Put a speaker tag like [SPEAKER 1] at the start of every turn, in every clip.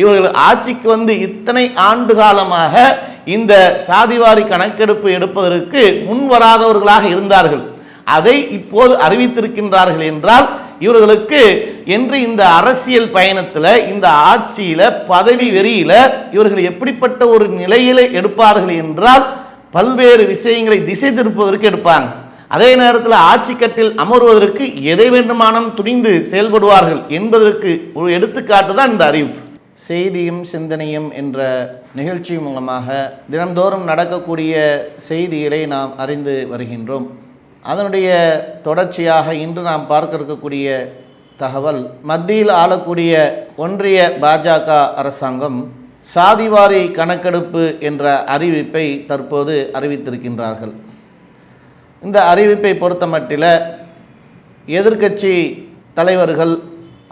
[SPEAKER 1] இவர்கள் ஆட்சிக்கு வந்து இத்தனை ஆண்டு காலமாக இந்த சாதிவாரி கணக்கெடுப்பு எடுப்பதற்கு முன் வராதவர்களாக இருந்தார்கள். அதை இப்போது அறிவித்திருக்கின்றார்கள் என்றால் இவர்களுக்கு என்று இந்த அரசியல் பயணத்தில் இந்த ஆட்சியில் பதவி வெறியில் இவர்கள் எப்படிப்பட்ட ஒரு நிலையில் எடுப்பார்கள் என்றால் பல்வேறு விஷயங்களை திசை திருப்பதற்கு எடுப்பாங்க. அதே நேரத்தில் ஆட்சி கட்டில் அமர்வதற்கு எதை வேண்டுமானம் துணிந்து செயல்படுவார்கள் என்பதற்கு ஒரு எடுத்துக்காட்டு தான் இந்த அறிவிப்பு. செய்தியும் சிந்தனையும் என்ற நிகழ்ச்சி மூலமாக தினந்தோறும் நடக்கக்கூடிய செய்திகளை நாம் அறிந்து வருகின்றோம். அதனுடைய தொடர்ச்சியாக இன்று நாம் பார்க்க இருக்கக்கூடிய தகவல் மத்தியில் ஆளக்கூடிய ஒன்றிய பாஜக அரசாங்கம் சாதிவாரி கணக்கெடுப்பு என்ற அறிவிப்பை தற்போது அறிவித்திருக்கின்றார்கள். இந்த அறிவிப்பை பொறுத்தமட்டில் எதிர்க்கட்சி தலைவர்கள்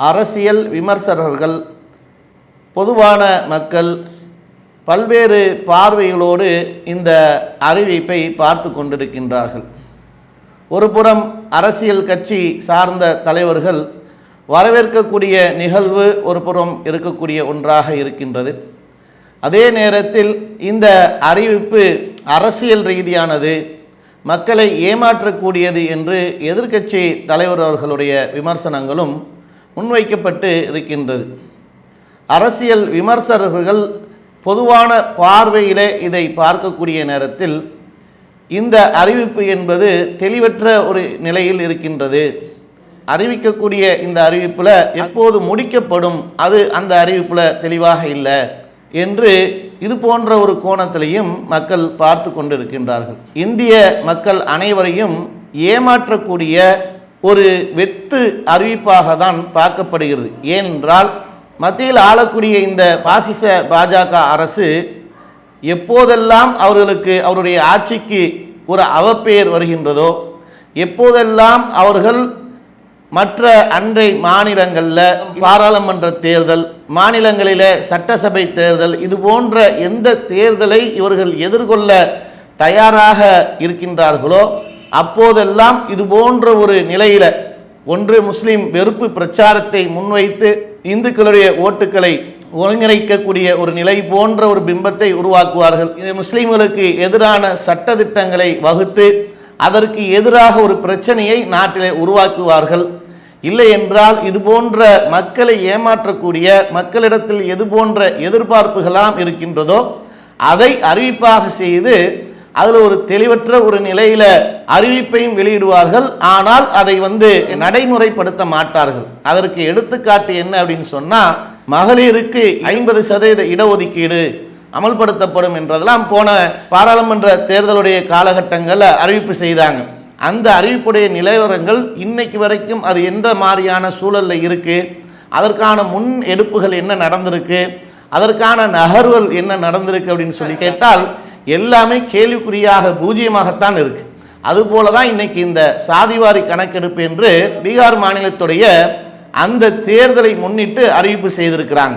[SPEAKER 1] அரசியல் விமர்சகர்கள் பொதுவான மக்கள் பல்வேறு பார்வைகளோடு இந்த அறிவிப்பை பார்த்து கொண்டிருக்கின்றார்கள். ஒரு புறம் அரசியல் கட்சி சார்ந்த தலைவர்கள் வரவேற்கக்கூடிய நிகழ்வு ஒரு புறம் இருக்கக்கூடிய ஒன்றாக இருக்கின்றது. அதே நேரத்தில் இந்த அறிவிப்பு அரசியல் ரீதியானது மக்களை ஏமாற்றக்கூடியது என்று எதிர்க்கட்சி தலைவர் அவர்களுடைய விமர்சனங்களும் முன்வைக்கப்பட்டு இருக்கின்றது. அரசியல் விமர்சகர்கள் பொதுவான பார்வையிலே இதை பார்க்கக்கூடிய நேரத்தில் இந்த அறிவிப்பு என்பது தெளிவற்ற ஒரு நிலையில் இருக்கின்றது. அறிவிக்கக்கூடிய இந்த அறிவிப்பில் எப்போது முடிக்கப்படும்? அது அந்த அறிவிப்பில் தெளிவாக இல்லை என்று இது போன்ற ஒரு கோணத்திலையும் மக்கள் பார்த்து கொண்டிருக்கின்றார்கள். இந்திய மக்கள் அனைவரையும் ஏமாற்றக்கூடிய ஒரு வெத்து அறிவிப்பாக தான் பார்க்கப்படுகிறது. ஏனென்றால் மத்தியில் ஆளக்கூடிய இந்த பாசிச பாஜக அரசு எப்போதெல்லாம் அவர்களுக்கு அவருடைய ஆட்சிக்கு ஒரு அவப்பெயர் வருகின்றதோ எப்போதெல்லாம் அவர்கள் மற்ற அன்றை மாநிலங்களில் பாராளுமன்ற தேர்தல் மாநிலங்களில் சட்டசபை தேர்தல் இது போன்ற எந்த தேர்தலை இவர்கள் எதிர்கொள்ள தயாராக இருக்கின்றார்களோ அப்போதெல்லாம் இது போன்ற ஒரு நிலையில் ஒன்று முஸ்லீம் வெறுப்பு பிரச்சாரத்தை முன்வைத்து இந்துக்களுடைய ஓட்டுக்களை ஒருங்கிணைக்கக்கூடிய ஒரு நிலை போன்ற ஒரு பிம்பத்தை உருவாக்குவார்கள். இது முஸ்லீம்களுக்கு எதிரான சட்ட திட்டங்களை வகுத்து அதற்கு எதிராக ஒரு பிரச்சனையை நாட்டிலே உருவாக்குவார்கள். இல்லை என்றால் இது போன்ற மக்களை ஏமாற்றக்கூடிய மக்களிடத்தில் எது போன்ற எதிர்பார்ப்புகளாம் இருக்கின்றதோ அதை அறிவிப்பாக செய்து அதில் ஒரு தெளிவற்ற ஒரு நிலையில் அறிவிப்பையும் வெளியிடுவார்கள். ஆனால் அதை வந்து நடைமுறைப்படுத்த மாட்டார்கள். அதற்கு எடுத்துக்காட்டு என்ன அப்படின்னு சொன்னால் மகளிருக்கு ஐம்பது சதவீத இடஒதுக்கீடு அமல்படுத்தப்படும் என்றதெல்லாம் போன பாராளுமன்ற தேர்தலுடைய காலகட்டங்களில் அறிவிப்பு செய்தாங்க. அந்த அறிவிப்புடைய நிலவரங்கள் இன்னைக்கு வரைக்கும் அது எந்த மாதிரியான சூழலில் இருக்குது அதற்கான முன் எடுப்புகள் என்ன நடந்திருக்கு? அதற்கான நகர்வுகள் என்ன நடந்திருக்கு அப்படின்னு சொல்லி கேட்டால் எல்லாமே கேள்விக்குறியாக பூஜ்ஜியமாகத்தான் இருக்குது அதுபோல தான் இன்னைக்கு இந்த சாதிவாரி கணக்கெடுப்பு என்று பீகார் மாநிலத்துடைய அந்த தேர்தலை முன்னிட்டு அறிவிப்பு செய்திருக்கிறாங்க.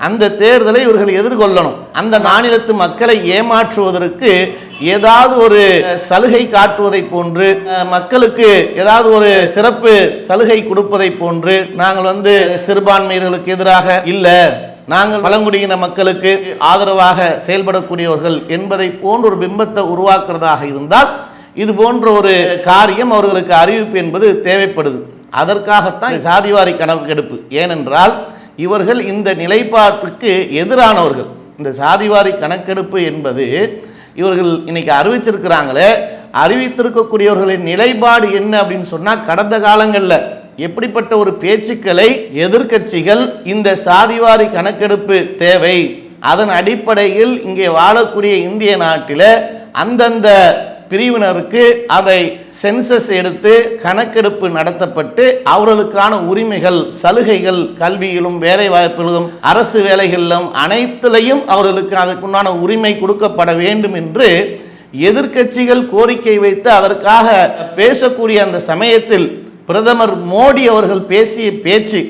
[SPEAKER 1] அந்த தேர்தலை இவர்கள் எதிர்கொள்ளணும். அந்த மாநிலத்து மக்களை ஏமாற்றுவதற்கு ஏதாவது ஒரு சலுகை காட்டுவதை போன்று மக்களுக்கு ஏதாவது ஒரு சிறப்பு சலுகை கொடுப்பதை போன்று நாங்கள் வந்து சிறுபான்மையினர்களுக்கு எதிராக இல்லை நாங்கள் பழங்குடியின மக்களுக்கு ஆதரவாக செயல்படக்கூடியவர்கள் என்பதை போன்ற ஒரு பிம்பத்தை உருவாக்குறதாக இருந்தால் இது போன்ற ஒரு காரியம் அவர்களுக்கு அறிவிப்பு என்பது தேவைப்படுது. அதற்காகத்தான் சாதிவாரி கணக்கெடுப்பு ஏனென்றால் இவர்கள் இந்த நிலைப்பாட்டுக்கு எதிரானவர்கள். இந்த சாதிவாரி கணக்கெடுப்பு என்பது இவர்கள் இன்னைக்கு அறிவிச்சிருக்கிறாங்களே அறிவித்திருக்கக்கூடியவர்களின் நிலைப்பாடு என்ன அப்படின்னு சொன்னால் கடந்த காலங்களில் எப்படிப்பட்ட ஒரு பேச்சுக்களை எதிர்க்கட்சிகள் இந்த சாதிவாரி கணக்கெடுப்பு தேவை? அதன் அடிப்படையில் இங்கே வாழக்கூடிய இந்திய நாட்டில் அந்தந்த பிரிவினருக்கு அதை சென்சஸ் எடுத்து கணக்கெடுப்பு நடத்தப்பட்டு அவர்களுக்கான உரிமைகள் சலுகைகள் கல்வியிலும் வேலை வாய்ப்புகளிலும் அரசு வேலைகளிலும் அனைத்திலையும் அவர்களுக்கு அதுக்குண்டான உரிமை கொடுக்கப்பட வேண்டும் என்று எதிர்க்கட்சிகள் கோரிக்கை வைத்து அதற்காக பேசக்கூடிய அந்த சமயத்தில் பிரதமர் மோடி அவர்கள் பேசிய பேச்சு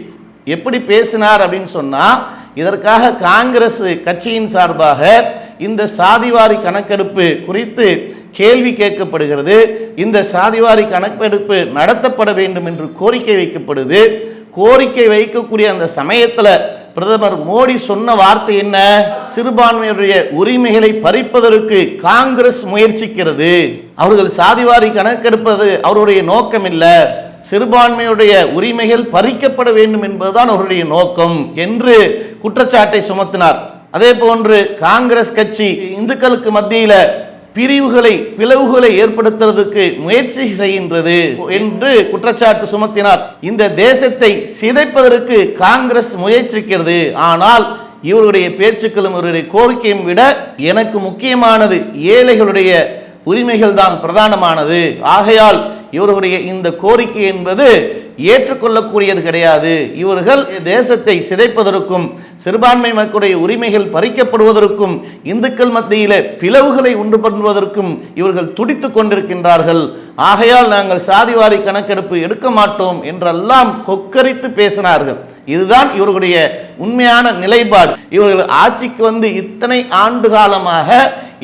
[SPEAKER 1] எப்படி பேசினார் அப்படின்னு சொன்னால் இதற்காக காங்கிரஸ் கட்சியின் சார்பாக இந்த சாதிவாரி கணக்கெடுப்பு குறித்து கேள்வி கேட்கப்படுகிறது. இந்த சாதிவாரி கணக்கெடுப்பு நடத்தப்பட வேண்டும் என்று கோரிக்கை வைக்கப்படுது. கோரிக்கை வைக்கக்கூடிய அந்த சமயத்தில் பிரதமர் மோடி சொன்ன வார்த்தை என்ன? சிறுபான்மையுடைய உரிமைகளை பறிப்பதற்கு காங்கிரஸ் முயற்சிக்கிறது. அவர்கள் சாதிவாரி கணக்கெடுப்பது அவருடைய நோக்கம் இல்லை சிறுபான்மையுடைய உரிமைகள் பறிக்கப்பட வேண்டும் என்பதுதான் அவருடைய நோக்கம் என்று குற்றச்சாட்டை சுமத்தினார். அதே போன்று காங்கிரஸ் கட்சி இந்துக்களுக்கு மத்தியில் பிரிவுகளை பிளவுகளை ஏற்படுத்துறதுக்கு முயற்சி செய்கின்றது என்று குற்றச்சாட்டு சுமத்தினார். இந்த தேசத்தை சிதைப்பதற்கு காங்கிரஸ் முயற்சிக்கிறது. ஆனால் இவருடைய பேச்சுக்களும் இவருடைய கோரிக்கையும் விட எனக்கு முக்கியமானது ஏழைகளுடைய உரிமைகள் தான் பிரதானமானது. ஆகையால் இவருடைய இந்த கோரிக்கை என்பது ஏற்றுக்கொள்ளக்கூடியது கிடையாது. இவர்கள் தேசத்தை சிதைப்பதற்கும் சிறுபான்மை மக்களுடைய உரிமைகள் பறிக்கப்படுவதற்கும் இந்துக்கள் மத்தியில் பிளவுகளை உண்டு பண்ணுவதற்கும் இவர்கள் துடித்து கொண்டிருக்கின்றார்கள். ஆகையால் நாங்கள் சாதிவாரி கணக்கெடுப்பு எடுக்க மாட்டோம் என்றெல்லாம் கொக்கரித்து பேசினார்கள். இதுதான் இவர்களுடைய உண்மையான நிலைப்பாடு. இவர்கள் ஆட்சிக்கு வந்து இத்தனை ஆண்டு காலமாக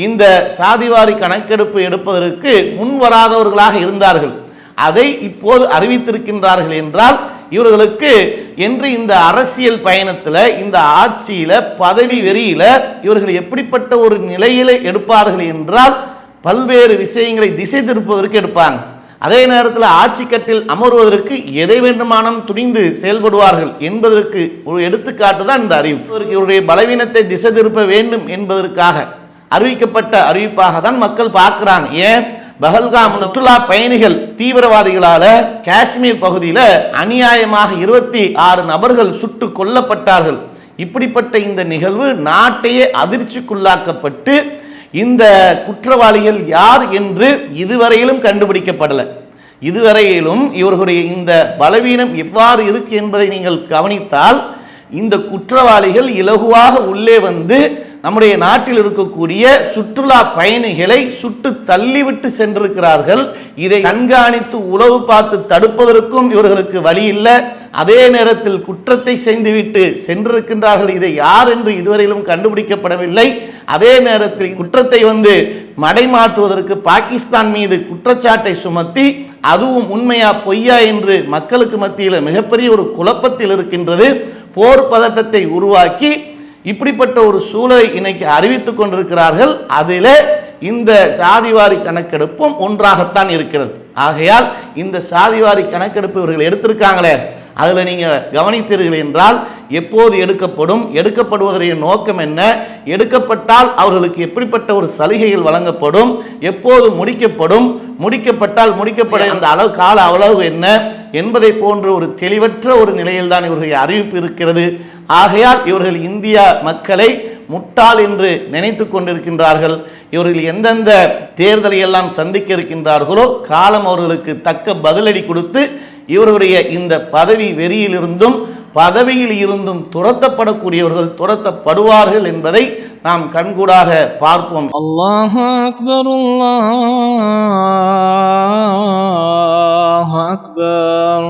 [SPEAKER 1] இந்த சாதிவாரி கணக்கெடுப்பு எடுப்பதற்கு முன்வராதவர்களாக இருந்தார்கள். அதை இப்போது அறிவித்திருக்கின்றார்கள் என்றால் இவர்களுக்கு என்று இந்த அரசியல் பயணத்தில் இந்த ஆட்சியில் பதவி வெறியில் இவர்கள் எப்படிப்பட்ட ஒரு நிலையில் எடுப்பார்கள் என்றால் பல்வேறு விஷயங்களை திசை திருப்பதற்கு எடுப்பாங்க. அதே நேரத்தில் ஆட்சி கட்டில் அமர்வதற்கு எதை வேண்டுமானம் துணிந்து செயல்படுவார்கள் என்பதற்கு ஒரு எடுத்துக்காட்டு தான் இந்த அறிவிப்பு. இவருடைய பலவீனத்தை திசை திருப்ப வேண்டும் என்பதற்காக அறிவிக்கப்பட்ட அறிவிப்பாக தான் மக்கள் பார்க்குறாங்க. ஏன்? பஹல்காம் சுற்றுலா பயணிகள் தீவிரவாதிகளால் காஷ்மீர் பகுதியில் அநியாயமாக இருபத்தி ஆறு நபர்கள் சுட்டு கொல்லப்பட்டார்கள். இப்படிப்பட்ட இந்த நிகழ்வு நாட்டையே அதிர்ச்சிக்குள்ளாக்கப்பட்டு இந்த குற்றவாளிகள் யார் என்று இதுவரையிலும் கண்டுபிடிக்கப்படலை. இதுவரையிலும் இவர்களுடைய இந்த பலவீனம் எவ்வாறு இருக்கு என்பதை நீங்கள் கவனித்தால் இந்த குற்றவாளிகள் இலகுவாக உள்ளே வந்து நம்முடைய நாட்டில் இருக்கக்கூடிய சுற்றுலா பயணிகளை சுட்டு தள்ளிவிட்டு சென்றிருக்கிறார்கள். இதை கண்காணித்து உளவு பார்த்து தடுப்பதற்கும் இவர்களுக்கு வழி இல்லை. அதே நேரத்தில் குற்றத்தை செய்துவிட்டு சென்றிருக்கின்றார்கள். இதை யார் என்று இதுவரையிலும் கண்டுபிடிக்கப்படவில்லை. அதே நேரத்தில் குற்றத்தை வந்து மடைமாற்றுவதற்கு பாகிஸ்தான் மீது குற்றச்சாட்டை சுமத்தி அதுவும் உண்மையா பொய்யா என்று மக்களுக்கு மத்தியில் மிகப்பெரிய ஒரு குழப்பத்தில் இருக்கின்றது. போர் பதட்டத்தை உருவாக்கி இப்படிப்பட்ட ஒரு சூழலை இன்னைக்கு அறிவித்துக் கொண்டிருக்கிறார்கள். அதிலே இந்த சாதிவாரி கணக்கெடுப்பும் ஒன்றாகத்தான் இருக்கிறது. ஆகையால் இந்த சாதிவாரி கணக்கெடுப்பு இவர்கள் எடுத்திருக்காங்களே. அதில் நீங்கள் கவனித்தீர்கள் என்றால் எப்போது எடுக்கப்படும் எடுக்கப்படுவதற்கான நோக்கம் என்ன? எடுக்கப்பட்டால் அவர்களுக்கு எப்படிப்பட்ட ஒரு சலுகைகள் வழங்கப்படும்? எப்போது முடிக்கப்படும்? முடிக்கப்பட்டால் முடிக்கப்பட அந்த அளவு கால அளவு என்ன? என்பதை போன்ற ஒரு தெளிவற்ற ஒரு நிலையில்தான் இவர்களுடைய அறிவிப்பு இருக்கிறது. ஆகையால் இவர்கள் இந்தியா மக்களை முட்டாள் என்று நினைத்து கொண்டிருக்கின்றார்கள். இவர்கள் எந்தெந்த தேர்தலை எல்லாம் சந்திக்க இருக்கின்றார்களோ காலம் அவர்களுக்கு தக்க பதிலடி கொடுத்து இவர்களுடைய இந்த பதவி வெறியிலிருந்தும் பதவியில் இருந்தும் துரத்தப்படக்கூடியவர்கள் துரத்தப்படுவார்கள் என்பதை நாம் கண்கூடாக பார்ப்போம்.
[SPEAKER 2] அல்லாஹ் அக்பர் அல்லாஹ் அக்பர்.